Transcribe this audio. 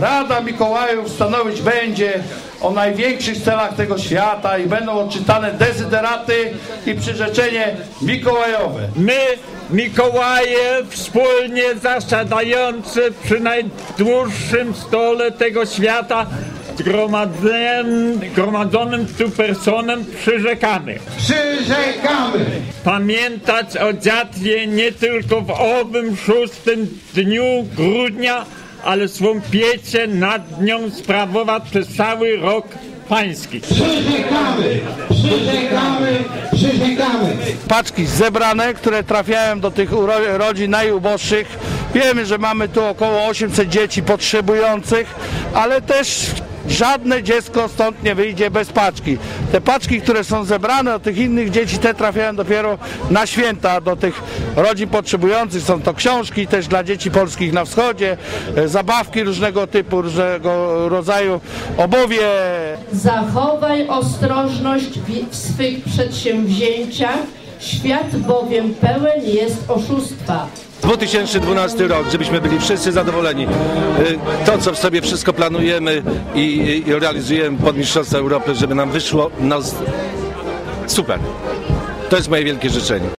Nagroda Mikołajów stanowić będzie o największych celach tego świata i będą odczytane dezyderaty i przyrzeczenie mikołajowe. My, Mikołaje, wspólnie zasiadający przy najdłuższym stole tego świata, zgromadzonym, zgromadzonym tu personem przyrzekamy. Przyrzekamy Pamiętać o dziatwie nie tylko w owym szóstym dniu grudnia, ale swą pieczę nad nią sprawować przez cały rok pański. Przyrzekamy Przyrzekamy Przyrzekamy Paczki zebrane, które trafiają do tych rodzin najuboższych. Wiemy, że mamy tu około 800 dzieci potrzebujących, ale też żadne dziecko stąd nie wyjdzie bez paczki. Te paczki, które są zebrane od tych innych dzieci, te trafiają dopiero na święta do tych rodzin potrzebujących. Są to książki też dla dzieci polskich na wschodzie, e, zabawki różnego typu, różnego rodzaju, obowie, Zachowaj ostrożność w- w swych przedsięwzięciach, świat bowiem pełen jest oszustwa. 2012 rok, żebyśmy byli wszyscy zadowoleni. Y, To, co w sobie wszystko planujemy i, i realizujemy pod Mistrzostwa Europy, żeby nam wyszło, no, super. To jest moje wielkie życzenie.